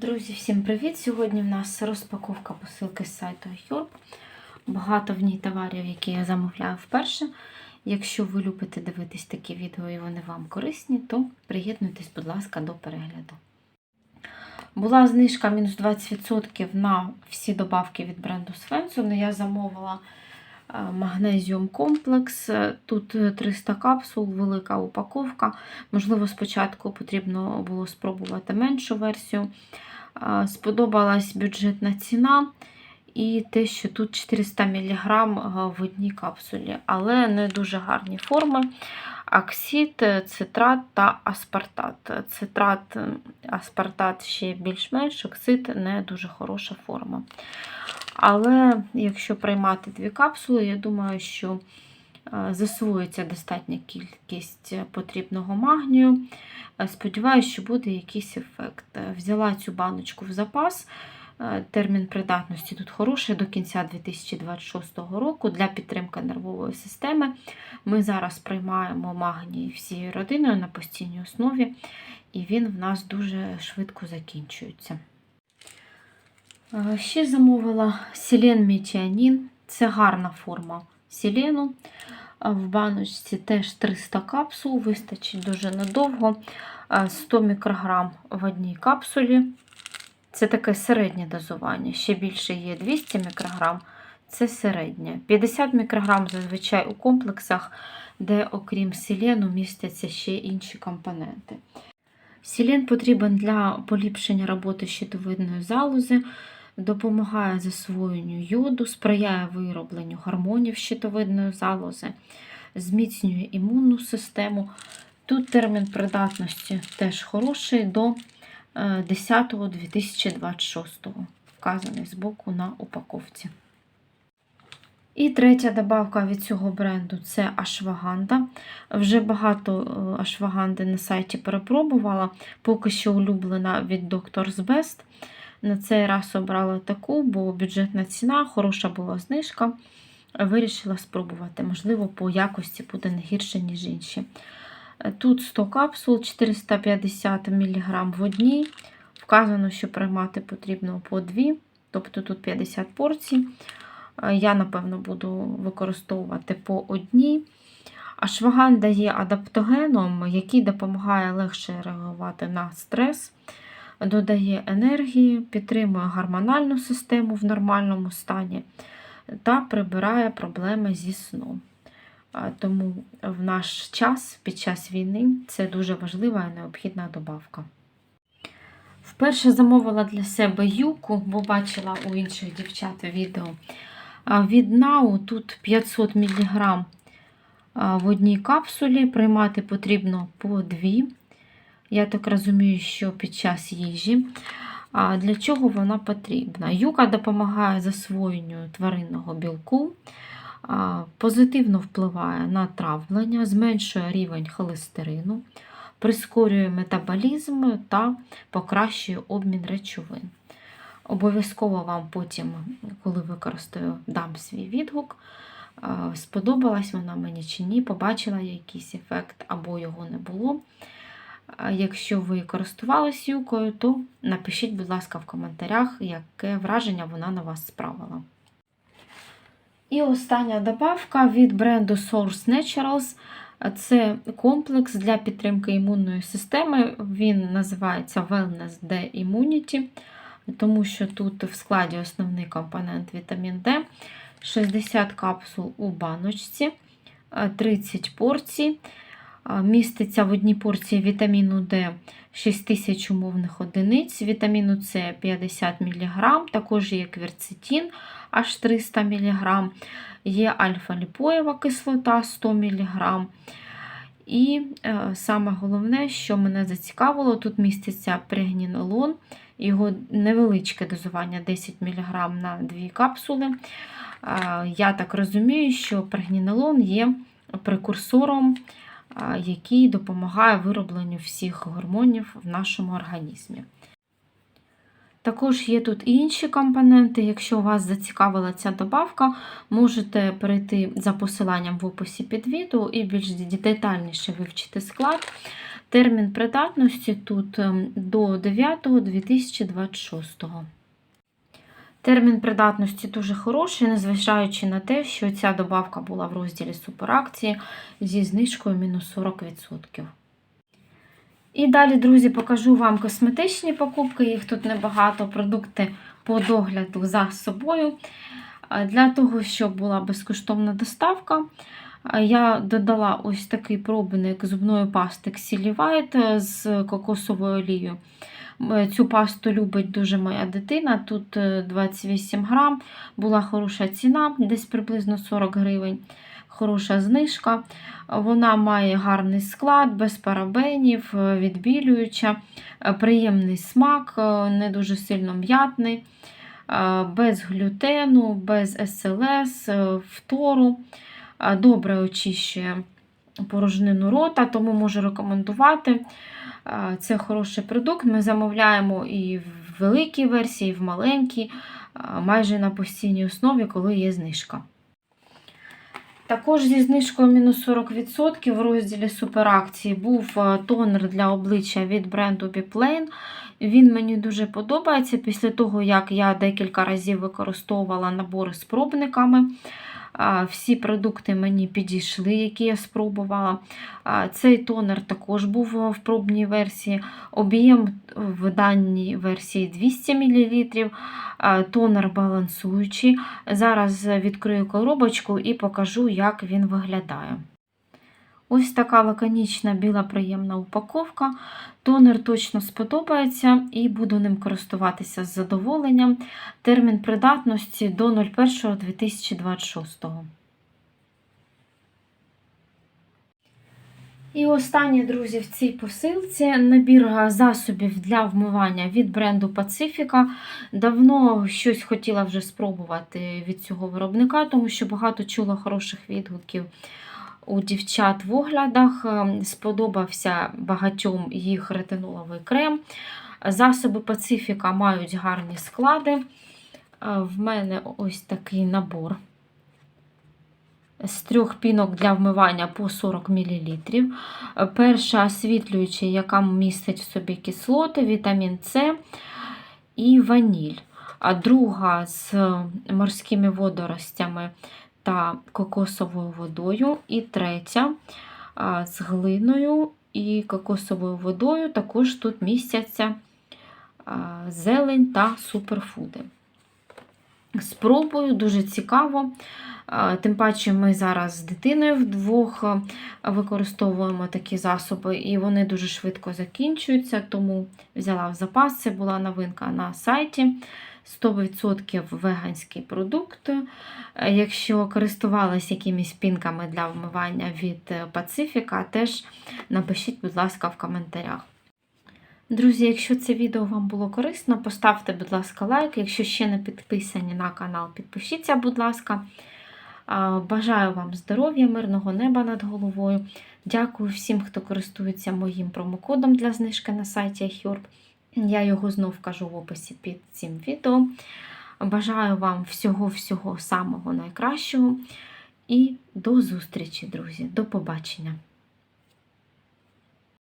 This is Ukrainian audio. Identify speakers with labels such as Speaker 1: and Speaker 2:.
Speaker 1: Друзі, всім привіт! Сьогодні в нас розпаковка посилки з сайту iHerb. Багато в ній товарів, які я замовляю вперше. Якщо ви любите дивитись такі відео і вони вам корисні, то приєднуйтесь, будь ласка, до перегляду. Була знижка мінус 20% на всі добавки від бренду Svensson. Я замовила магнезіум комплекс. Тут 300 капсул, велика упаковка. Можливо, спочатку потрібно було спробувати меншу версію. Е, Сподобалась бюджетна ціна. І те, що тут 400 мг в одній капсулі, але не дуже гарні форми. Оксид, цитрат та аспартат. Цитрат, аспартат ще більш-менш, оксид не дуже хороша форма. Але якщо приймати дві капсули, я думаю, що засвоїться достатня кількість потрібного магнію. Сподіваюся, що буде якийсь ефект. Взяла цю баночку в запас. Термін придатності тут хороший до кінця 2026 року для підтримки нервової системи. Ми зараз приймаємо магній всією родиною на постійній основі, і він в нас дуже швидко закінчується. Ще замовила селен метіанін. Це гарна форма селену. В баночці теж 300 капсул, вистачить дуже надовго. 100 мікрограм в одній капсулі. Це таке середнє дозування. Ще більше є 200 мікрограм, це середнє. 50 мікрограм зазвичай у комплексах, де, окрім селену, містяться ще інші компоненти. Селен потрібен для поліпшення роботи щитовидної залози, допомагає засвоєнню йоду, сприяє виробленню гормонів щитовидної залози, зміцнює імунну систему. Тут термін придатності теж хороший до 10.2026, вказаний збоку на упаковці. І третя добавка від цього бренду це ашваганда. Вже багато ашваганди на сайті перепробувала, поки що улюблена від Doctor's Best. На цей раз обрала таку, бо бюджетна ціна, хороша була знижка. Вирішила спробувати, можливо, по якості буде не гірше, ніж інші. Тут 100 капсул, 450 мг в одній. Вказано, що приймати потрібно по 2, тобто тут 50 порцій. Я, напевно, буду використовувати по одній. Ашваганда є адаптогеном, який допомагає легше реагувати на стрес, додає енергії, підтримує гормональну систему в нормальному стані та прибирає проблеми зі сном. Тому в наш час, під час війни, це дуже важлива і необхідна добавка. Вперше замовила для себе юку, бо бачила у інших дівчат відео. Від Нау тут 500 мг в одній капсулі, приймати потрібно по дві. Я так розумію, що під час їжі. А Для чого вона потрібна? Юка допомагає засвоєнню тваринного білку позитивно впливає на травлення, зменшує рівень холестерину, прискорює метаболізм та покращує обмін речовин. Обов'язково вам потім, коли використаю, дам свій відгук. Сподобалась вона мені чи ні, побачила якийсь ефект або його не було. Якщо ви користувались юкою, то напишіть, будь ласка, в коментарях, яке враження вона на вас справила. І остання добавка від бренду Source Naturals. Це комплекс для підтримки імунної системи. Він називається Wellness D Immunity, тому що тут в складі основний компонент вітамін D, 60 капсул у баночці, 30 порцій. Міститься в одній порції вітаміну D 6000 умовних одиниць, вітаміну С 50 мг, також є кверцетин аж 300 мг, є альфа-ліпоєва кислота 100 мг. І е, саме головне, що мене зацікавило, тут міститься прегнінолон, його невеличке дозування 10 мг на 2 капсули. Е, я так розумію, що прегнінолон є прекурсором який допомагає виробленню всіх гормонів в нашому організмі. Також є тут і інші компоненти. Якщо вас зацікавила ця добавка, можете перейти за посиланням в описі під відео і більш детальніше вивчити склад. Термін придатності тут ем, до 9.2026. Термін придатності дуже хороший, незважаючи на те, що ця добавка була в розділі суперакції зі знижкою мінус 40%. І далі, друзі, покажу вам косметичні покупки, їх тут небагато, продукти по догляду за собою. Для того, щоб була безкоштовна доставка, я додала ось такий пробник зубної пасти Xilly White з кокосовою олією. М, Цю пасту любить дуже моя дитина. Тут е, 28 грам, була хороша ціна, десь приблизно 40 гривень. Хороша знижка. Вона має гарний склад, без парабенів, е, відбілююча, е, приємний смак, е, не дуже сильно м'ятний, е, без глютену, без СЛС, е, фтору. Е, Добре очищує порожнину рота, тому можу рекомендувати. Це хороший продукт. Ми замовляємо і в великій версії, і в маленькій, майже на постійній основі, коли є знижка. Також зі знижкою мінус 40% в розділі суперакції був тонер для обличчя від бренду Biplane. Він мені дуже подобається після того, як я декілька разів використовувала набори з пробниками. Всі продукти мені підійшли, які я спробувала. Цей тонер також був в пробній версії. Об'єм в даній версії 200 мл. Тонер балансуючий. Зараз відкрию коробочку і покажу, як він виглядає. Ось така лаконічна біла приємна упаковка. Тонер точно сподобається і буду ним користуватися з задоволенням. Термін придатності до 01.2026. І останнє, друзі, в цій посилці набір засобів для вмивання від бренду Pacifica. Давно щось хотіла вже спробувати від цього виробника, тому що багато чула хороших відгуків у дівчат в оглядах. Ем, Сподобався багатьом їх ретиноловий крем. Засоби Pacifica мають гарні склади. Е, В мене ось такий набор з трьох пінок для вмивання по 40 мл. Перша освітлююча, яка містить в собі кислоти, вітамін С і ваніль. А друга з морськими водоростями та кокосовою водою. І третя з глиною і кокосовою водою. Також тут містяться зелень та суперфуди. Спробую, дуже цікаво. Тим паче, ми зараз з дитиною вдвох використовуємо такі засоби, і вони дуже швидко закінчуються, тому взяла в запас. Це була новинка на сайті. 100% веганський продукт. Е, Якщо користувалась якимись пінками для вмивання від е, Pacifica, теж напишіть, будь ласка, в коментарях. Друзі, якщо це відео вам було корисно, поставте, будь ласка, лайк. Якщо ще не підписані на канал, підпишіться, будь ласка. Бажаю вам здоров'я, мирного неба над головою. Дякую всім, хто користується моїм промокодом для знижки на сайті iHerb. Я його знов кажу в описі під цим відео. Бажаю вам всього-всього самого найкращого. І до зустрічі, друзі. До побачення!